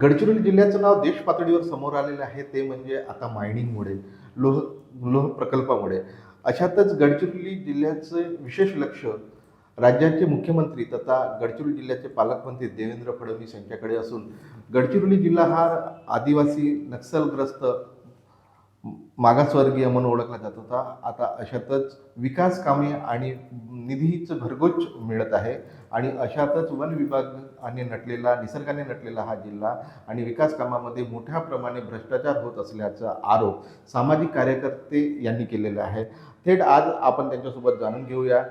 गडचिरोली जिल्ह्याचं नाव देश पातळीवर समोर आलेलं आहे ते म्हणजे आता मायनिंगमुळे लोह लोह प्रकल्पामुळे. अशातच गडचिरोली जिल्ह्याचं विशेष लक्ष राज्याचे मुख्यमंत्री तथा गडचिरोली जिल्ह्याचे पालकमंत्री देवेंद्र फडणवीस यांच्याकडे असून गडचिरोली जिल्हा हा आदिवासी नक्षलग्रस्त मागासवर्गीय म्हणून ओळखला जात होता. आता अशातच विकास कामे आणि निधीचं भरघोष मिळत आहे आणि अशातच वन विभाग आणि नटलेला निसर्गाने नटलेला हा जिल्हा आणि विकास कामामध्ये मोठ्या प्रमाणे भ्रष्टाचार होत असल्याचा आरोप सामाजिक कार्यकर्ते यांनी केलेला आहे. थेट आज आपण त्यांच्यासोबत जाणून घेऊया.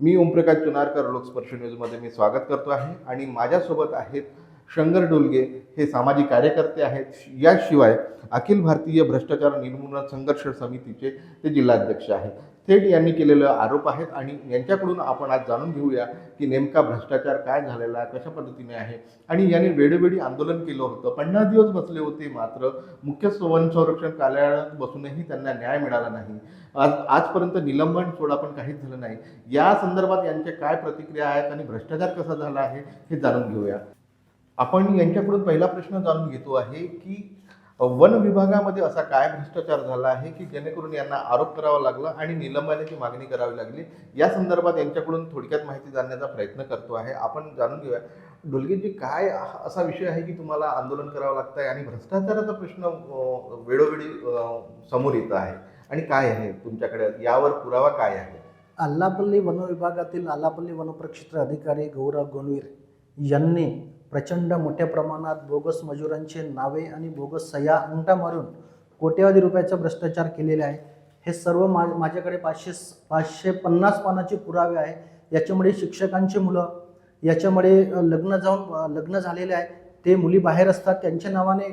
मी ओमप्रकाश चुनारकर लोकस्पर्श न्यूजमध्ये मी स्वागत करतो आहे. आणि माझ्यासोबत आहेत शंकर डोलगे हे सामाजिक कार्यकर्ते आहेत. याशिवाय अखिल भारतीय भ्रष्टाचार निर्मूलन संघर्ष समितीचे ते जिल्हाध्यक्ष आहेत. थेट यांनी केलेले आरोप आहेत आणि यांच्याकडून आपण आज जाणून घेऊया की नेमका भ्रष्टाचार काय झालेला आहे कशा पद्धतीने आहे आणि यांनी वेळोवेळी आंदोलन केलं होतं. पन्नास दिवस बसले होते मात्र मुख्य वन संरक्षण कार्यालयात बसूनही त्यांना न्याय मिळाला नाही. आज आजपर्यंत निलंबन सोडा पण काहीच झालं नाही. या संदर्भात यांच्या काय प्रतिक्रिया आहेत आणि भ्रष्टाचार कसा झाला आहे हे जाणून घेऊया. आपण यांच्याकडून पहिला प्रश्न जाणून घेतो आहे की वन विभागामध्ये असा काय भ्रष्टाचार झाला आहे की जेणेकरून यांना आरोप करावा लागला आणि निलंबनाची मागणी करावी लागली? या संदर्भात यांच्याकडून थोडक्यात माहिती जाणण्याचा प्रयत्न करतो आहे. आपण जाणून घेऊया. ढोलगेजी काय असा विषय आहे की तुम्हाला आंदोलन करावं लागतं आहे आणि भ्रष्टाचाराचा प्रश्न वेळोवेळी समोर येत आहे. आणि काय आहे तुमच्याकडे? यावर पुरावा काय आहे? अल्लापल्ली वन विभागातील वनप्रक्षेत्र अधिकारी गौरव गोणवीर यांनी प्रचंड मोठ्या प्रमाणात बोगस मजुरांचे नावे आणि बोगस सह्या अंगठा मारून कोट्यावधी रुपयाचा भ्रष्टाचार केलेले आहे. हे सर्व मा माझ्याकडे पाचशे पाचशे पन्नास पानाचे पुरावे आहे. याच्यामुळे शिक्षकांची मुलं याच्यामुळे लग्न जाऊन लग्न झालेले आहे. ते मुली बाहेर असतात. त्यांच्या नावाने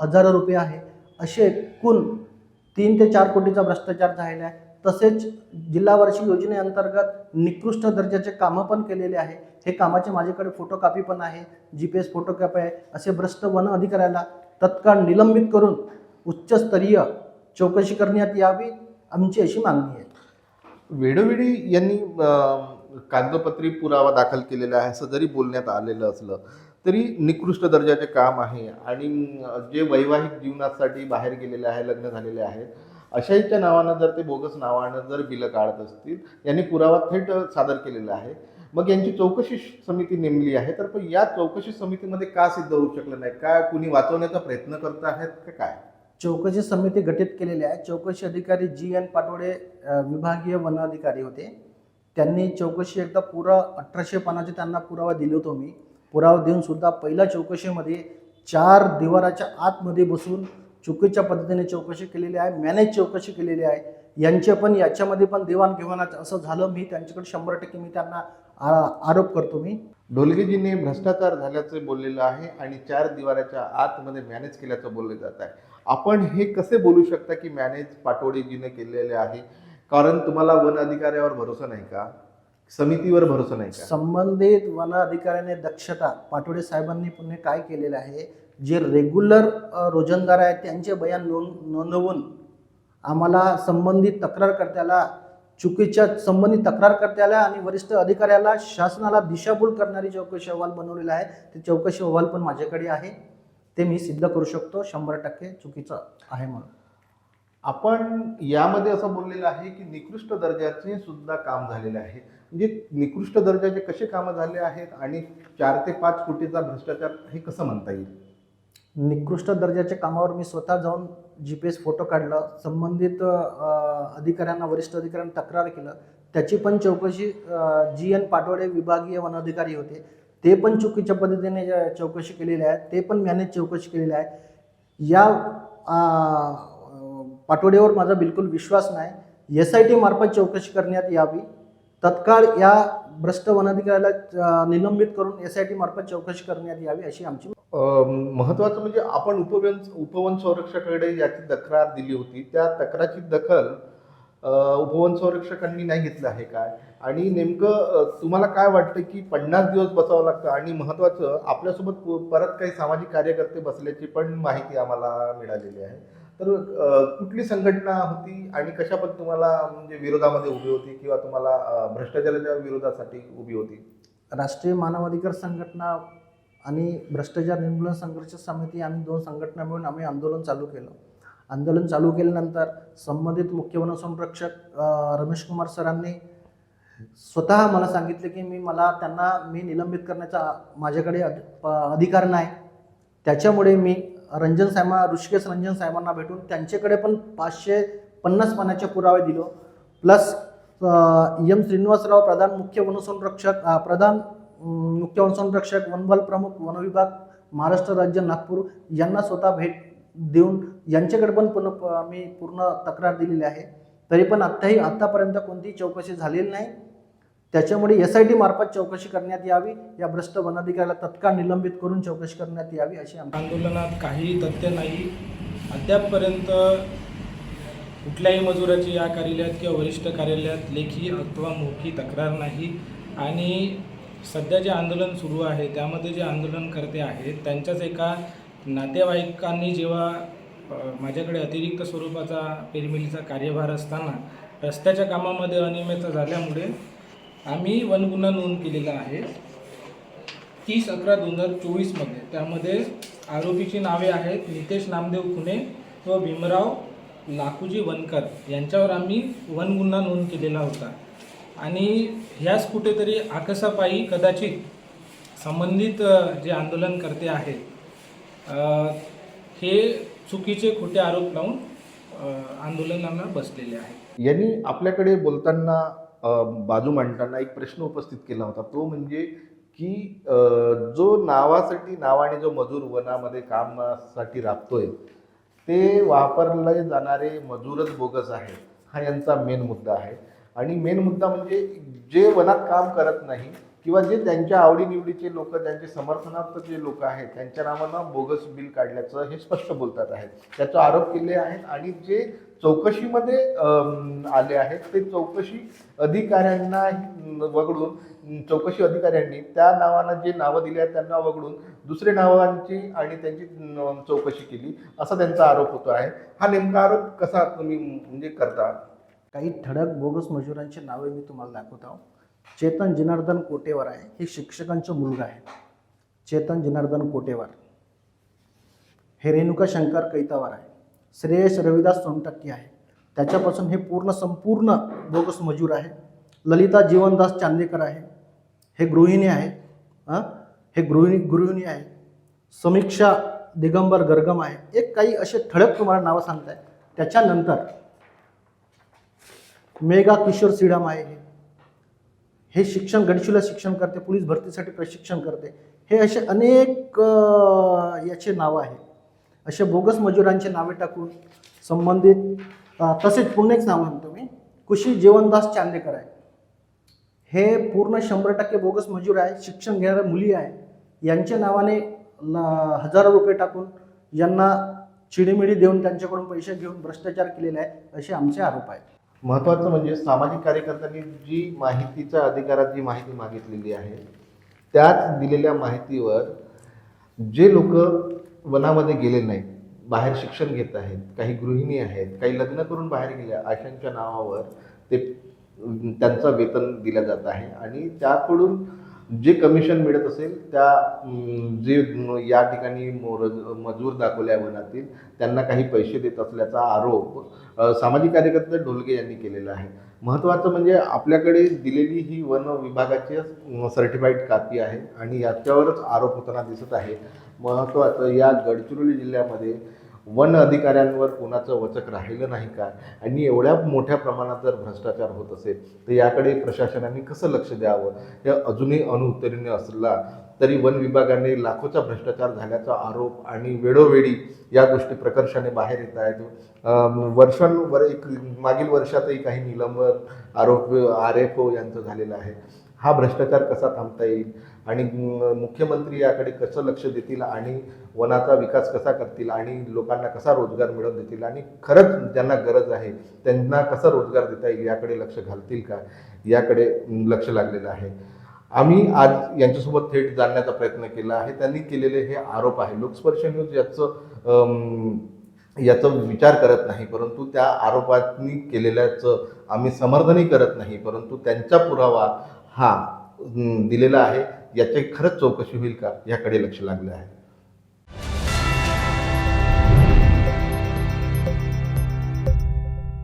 हजारो रुपये आहे. असे एकूण तीन ते चार कोटीचा भ्रष्टाचार झालेला आहे. तसेच जिल्हा वार्षिक योजनेअंतर्गत निकृष्ट दर्जाचे कामं पण केलेले आहे. हे कामाचे माझ्याकडे फोटोकॉपी पण आहे. जी पी एस फोटोकॉपी आहे. असे भ्रष्ट वन अधिकाऱ्याला तत्काळ निलंबित करून उच्चस्तरीय चौकशी करण्यात यावी आमची अशी मागणी आहे. वेळोवेळी यांनी कागदपत्री पुरावा दाखल केलेला आहे. असं जरी बोलण्यात आलेलं असलं तरी निकृष्ट दर्जाचे काम आहे. आणि जे वैवाहिक जीवनासाठी बाहेर गेलेले आहे लग्न झालेले आहेत अशाहीच्या नावानं जर ते बोगस नावानं जर बिलं काढत असतील यांनी पुरावा थेट सादर केलेला आहे. मग यांची चौकशी समिती नेमली आहे तर पण या चौकशी समितीमध्ये का सिद्ध होऊ शकलं नाही? काय कुणी वाचवण्याचा प्रयत्न करत आहेत का काय? चौकशी समिती गठीत केलेली आहे. चौकशी अधिकारी जी एन पाटोडे विभागीय वन अधिकारी होते. त्यांनी चौकशी एकदा पुरा अठराशे पानाचे त्यांना पुरावा दिले होतो मी. पुरावा देऊन सुद्धा पहिल्या चौकशीमध्ये चार दिवाराच्या आतमध्ये बसून चुकीच्या पद्धतीने चौकशी केलेली आहे मॅनेज चौकशी केलेली आहे. यांचे पण याच्यामध्ये पण देवाणघेवाणात असं झालं मी त्यांच्याकडे शंभर टक्के मी त्यांना आरोप करतो मी. ढोलगेजीने भ्रष्टाचार झाल्याचे बोललेलं आहे आणि चार दिवाराच्या आतमध्ये मॅनेज केल्याचं बोलले जात आहे. आपण हे कसे बोलू शकता की मॅनेज पाटोडेजीने केलेले आहे? कारण तुम्हाला वन अधिकाऱ्यावर भरोसा नाही का? समितीवर भरोसा नाही का? संबंधित वन अधिकाऱ्याने दक्षता पाटोडे साहेबांनी पुणे काय केलेलं आहे? जे रेग्युलर रोजंदार आहेत त्यांचे बयान नोंद नोंदवून आम्हाला संबंधित तक्रारकर्त्याला चुकीच्या संबंधित तक्रारकर्त्याला आणि वरिष्ठ अधिकाऱ्याला शासनाला दिशाभूल करणारी चौकशी अहवाल बनवलेला आहे. ते चौकशी अहवाल पण माझ्याकडे आहे. ते मी सिद्ध करू शकतो. शंभर टक्के चुकीचं आहे म्हणून. आपण यामध्ये असं बोललेलं आहे की निकृष्ट दर्जाचे सुद्धा काम झालेले आहे. म्हणजे निकृष्ट दर्जाचे कसे कामं झाले आहेत आणि चार ते पाच कोटीचा भ्रष्टाचार हे कसं म्हणता येईल? निकृष्ट दर्जाच्या कामावर मी स्वतः जाऊन जी पी एस फोटो काढलं. संबंधित अधिकाऱ्यांना वरिष्ठ अधिकाऱ्यांना तक्रार केलं. त्याची पण चौकशी जी एन पाटोडे विभागीय वन अधिकारी होते. ते पण चुकीच्या पद्धतीने चौकशी केलेली आहे. ते पण मॅनेज चौकशी केलेली आहे. या अ, पाटोडेवर माझा बिलकुल विश्वास नाही. एस आय टी मार्फत चौकशी करण्यात यावी. तत्काळ या भ्रष्ट वनाधिकाऱ्याला निलंबित करून एस आय टी मार्फत चौकशी करण्यात यावी अशी आमची महत्त्वाचं म्हणजे आपण उपवन उपवन संरक्षकाकडे याची तक्रार दिली होती. त्या तक्रारची दखल उपवन संरक्षकांनी नाही घेतलं आहे काय? आणि नेमकं तुम्हाला काय वाटतं की पन्नास दिवस बसावं लागतं? आणि महत्त्वाचं आपल्यासोबत परत काही सामाजिक कार्यकर्ते बसल्याची पण माहिती आम्हाला मिळालेली आहे. तर कुठली संघटना होती आणि कशा पण तुम्हाला म्हणजे विरोधामध्ये उभी होती किंवा तुम्हाला भ्रष्टाचाराच्या विरोधासाठी उभी होती? राष्ट्रीय मानवाधिकार संघटना आणि भ्रष्टाचार निर्मूलन संघर्ष समिती आम्ही दोन संघटना मिळून आम्ही आंदोलन चालू केलं. आंदोलन चालू केल्यानंतर संबंधित मुख्य वनसंरक्षक रमेश कुमार सरांनी स्वतः मला सांगितले की मी मला त्यांना मी निलंबित करण्याचा माझ्याकडे प- अधिकार नाही. त्याच्यामुळे मी रंजन साहेबा ऋषिकेश रंजन साहेबांना भेटून त्यांच्याकडे पण पाचशे पन्नास पानाचे पुरावे दिलो. प्लस एम श्रीनिवासराव प्रधान मुख्य वनसंरक्षक प्रधान मुख्य वनसंरक्षक वनबल प्रमुख वनविभाग महाराष्ट्र राज्य नागपूर यांना स्वतः भेट देऊन यांच्याकडे पण पुन्हा मी पूर्ण तक्रार दिलेली आहे. तरी पण आत्ताही आत्तापर्यंत कोणतीही चौकशी झालेली नाही. त्याच्यामुळे एस आय टी मार्फत चौकशी करण्यात यावी. या भ्रष्ट वनाधिकाऱ्याला तत्काळ निलंबित करून चौकशी करण्यात यावी अशी आंदोलनात काही तथ्य नाही. अद्यापपर्यंत कुठल्याही मजुराची या कार्यालयात किंवा वरिष्ठ कार्यालयात लेखी अथवा मोठी तक्रार नाही. आणि सध्या जे आंदोलन सुरू आहे त्यामध्ये जे आंदोलनकर्ते आहेत त्यांच्याच एका नातेवाईकांनी जेव्हा माझ्याकडे अतिरिक्त स्वरूपाचा पेरमिलीचा कार्यभार असताना रस्त्याच्या कामामध्ये अनियमितता झाल्यामुळे आम्ही वनगुन्हा नोंद केलेला आहे. तीस अकरा दोन हजार चोवीसमध्ये. त्यामध्ये आरोपीची नावे आहेत नितेश नामदेव खुने व भीमराव लाखूजी वनकर. यांच्यावर आम्ही वनगुन्हा नोंद केलेला होता. आणि ह्याच कुठेतरी आकसापायी कदाचित संबंधित जे आंदोलनकर्ते आहेत हे चुकीचे खोटे आरोप लावून आंदोलनांना बसलेले आहेत. यांनी आपल्याकडे बोलताना बाजू मांडताना एक प्रश्न उपस्थित केला होता. तो म्हणजे की जो नावासाठी नावाने जो मजूर वनामध्ये कामासाठी राबतोय ते वापरले जाणारे मजूरच बोगस आहेत हा यांचा मेन मुद्दा आहे. आणि मेन मुद्दा म्हणजे जे वनात काम करत नाही किंवा जे त्यांच्या आवडीनिवडीचे लोक त्यांचे समर्थनार्थ जे लोक आहेत त्यांच्या नावानं बोगस बिल काढल्याचं हे स्पष्ट बोलतात आहेत. त्याचा आरोप केले आहेत आणि जे चौकशीमध्ये आले आहेत ते चौकशी अधिकाऱ्यांना वगळून चौकशी अधिकाऱ्यांनी त्या नावानं जे नावं दिली आहेत त्यांना वगळून दुसरे नावांची आणि त्यांची चौकशी केली असा त्यांचा आरोप होतो आहे. हा नेमका आरोप कसा तुम्ही म्हणजे करता? काही ठळक बोगस मजुरांची नावे मी तुम्हाला दाखवत आहो. चेतन जनार्दन कोटेवर आहे. हे शिक्षकांचा मुलगा आहे. चेतन जनार्दन कोटेवर. हे रेणुका शंकर कैतावर आहे. श्रेयस रविदास सोनटक्की आहे. त्याच्यापासून हे पूर्ण संपूर्ण बोगस मजूर आहे. ललिता जीवनदास चांदेकर आहे. हे गृहिणी आहे. हां हे गृहिणी गृहिणी आहे. समीक्षा दिगंबर गरगम आहे. एक काही असे ठळक तुम्हाला नावं सांगताय त्याच्यानंतर मेगा किशोर सिडाम आहे हे. हे शिक्षण गडचिला शिक्षण करते पोलीस भरतीसाठी प्रशिक्षण करते. हे असे अनेक याचे नावं आहे. अशा बोगस मजुरांचे नावे टाकून संबंधित तसेच पुन्हा एक नाव म्हणतो मी कुशी जीवनदास चांदेकर आहे. हे पूर्ण शंभर टक्के बोगस मजूर आहे शिक्षण घेणाऱ्या मुली आहे. यांच्या नावाने हजारो रुपये टाकून यांना चिडीमिडी देऊन त्यांच्याकडून पैसे घेऊन भ्रष्टाचार केलेले आहे असे आमचे आरोप आहेत. महत्त्वाचं म्हणजे सामाजिक कार्यकर्त्यांनी जी माहितीच्या अधिकारात जी माहिती मागितलेली आहे त्याच दिलेल्या माहितीवर जे लोक वनामध्ये गेले नाहीत बाहेर शिक्षण घेत आहेत काही गृहिणी आहेत काही लग्न करून बाहेर गेल्या अशांच्या नावावर ते त्यांचं वेतन दिलं जात आहे आणि त्याकडून जे कमिशन मिळत असेल त्या जे या ठिकाणी मोरज मजूर दाखवल्या वनातील त्यांना काही पैसे देत असल्याचा आरोप सामाजिक कार्यकर्ते ढोलके यांनी केलेला आहे. महत्त्वाचं म्हणजे आपल्याकडे दिलेली ही वन विभागाची सर्टिफाईड कापी आहे आणि याच्यावरच आरोप होताना दिसत आहे. महत्त्वाचं या गडचिरोली जिल्ह्यामध्ये वन अधिकाऱ्यांवर कोणाचं वचक राहिलं नाही का? आणि एवढ्या मोठ्या प्रमाणात जर भ्रष्टाचार होत असेल तर याकडे प्रशासनाने कसं लक्ष द्यावं? हे अजूनही अनुत्तरीने असला तरी वन विभागाने लाखोचा भ्रष्टाचार झाल्याचा आरोप आणि वेळोवेळी या गोष्टी प्रकर्षाने बाहेर येत आहेत. वर्षांवर एक मागील वर्षातही काही निलंबन आरोप आर एफ ओ यांचं झालेलं आहे. हा भ्रष्टाचार कसा थांबता येईल? आणि मुख्यमंत्री याकडे कसं लक्ष देतील आणि वनाचा विकास कसा करतील आणि लोकांना कसा रोजगार मिळवून देतील? आणि खरंच ज्यांना गरज आहे त्यांना कसा रोजगार देता येईल याकडे लक्ष घालतील का? याकडे लक्ष लागलेलं आहे. आम्ही आज यांच्यासोबत थेट जाणण्याचा प्रयत्न केला आहे. त्यांनी केलेले हे आरोप आहे. लोकस्पर्श न्यूज याचं याचा विचार करत नाही परंतु त्या आरोपांनी केलेल्याचं आम्ही समर्थनही करत नाही परंतु त्यांचा पुरावा हा दिलेला आहे. याची खरंच चौकशी होईल का? याकडे लक्ष लागलं आहे.